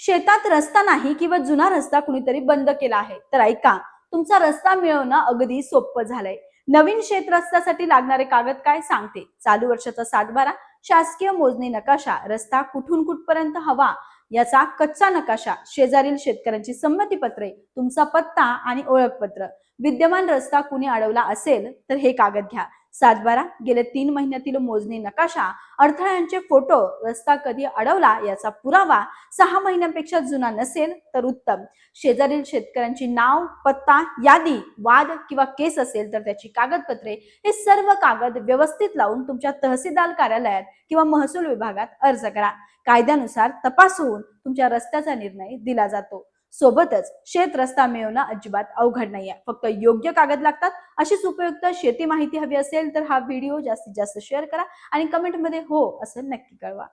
शेतात रस्ता नाही किंवा जुना रस्ता कुणीतरी बंद केला आहे. तर ऐका तुमचा रस्ता मिळवणं अगदी सोपं झालंय. नवीन शेत रस्त्यासाठी लागणारे कागद काय सांगते? चालू वर्षाचा सातबारा शासकीय मोजणी नकाशा रस्ता कुठून कुठपर्यंत हवा याचा कच्चा नकाशा शेजारील शेतकऱ्यांची संमतीपत्रे तुमचा पत्ता आणि ओळखपत्र. विद्यमान रस्ता कुणी अडवला असेल तर हे कागद घ्या. सातबारा गेले तीन महिन्यातील मोजणी नकाशा अडथळ्यांचे फोटो रस्ता कधी अडवला याचा पुरावा सहा महिन्यांपेक्षा जुना नसेल तर उत्तम. शेजारील शेतकऱ्यांची नाव पत्ता यादी वाद किंवा केस असेल तर त्याची कागदपत्रे हे सर्व कागद व्यवस्थित लावून तुमच्या तहसीलदार कार्यालयात किंवा महसूल विभागात अर्ज करा. कायद्यानुसार तपास होऊन तुमच्या रस्त्याचा निर्णय दिला जातो. सोबतच शेत रस्ता मिळवणं अजिबात अवघड नाहीये. फक्त योग्य कागद लागतात. अशीच उपयुक्त शेती माहिती हवी असेल तर हा व्हिडिओ जास्तीत जास्त शेअर करा आणि कमेंटमध्ये हो असं नक्की कळवा.